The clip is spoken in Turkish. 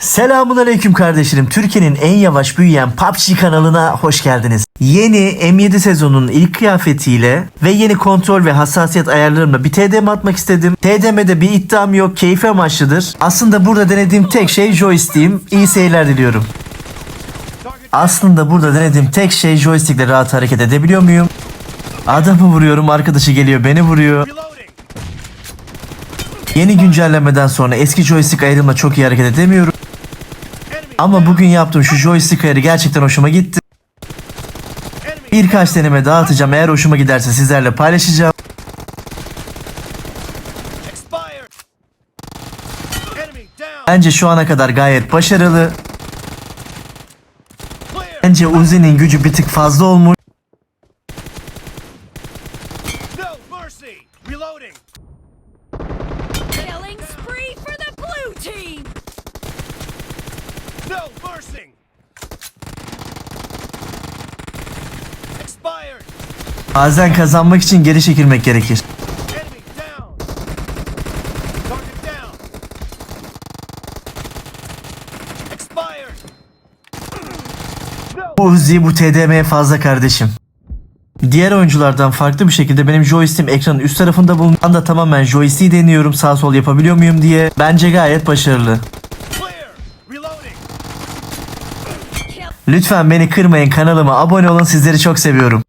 Selamun aleyküm kardeşlerim. Türkiye'nin en yavaş büyüyen PUBG kanalına hoş geldiniz. Yeni M7 sezonunun ilk kıyafetiyle ve yeni kontrol ve hassasiyet ayarlarımla bir TDM atmak istedim. TDM'de bir iddiam yok, keyfi amaçlıdır. Aslında burada denediğim tek şey joystick'im. İyi seyirler diliyorum. Aslında burada denediğim tek şey joystickle rahat hareket edebiliyor muyum? Adamı vuruyorum, arkadaşı geliyor beni vuruyor. Yeni güncellemeden sonra eski joystick ayarımla çok iyi hareket edemiyorum. Ama bugün yaptığım şu joystick ayarı gerçekten hoşuma gitti. Birkaç deneme daha atacağım. Eğer hoşuma giderse sizlerle paylaşacağım. Bence şu ana kadar gayet başarılı. Bence Uzi'nin gücü bir tık fazla olmuş. No mercy. Expired. Bazen kazanmak için geri çekilmek gerekir. Enemy down. Target down. Expired. Bu Uzi bu TDM'ye fazla kardeşim. Diğer oyunculardan farklı bir şekilde benim joystick'im ekranın üst tarafında bulunuyor. Ben de tamamen joystick'i deniyorum sağ sol yapabiliyor muyum diye. Bence gayet başarılı. Lütfen beni kırmayın kanalıma abone olun sizleri çok seviyorum.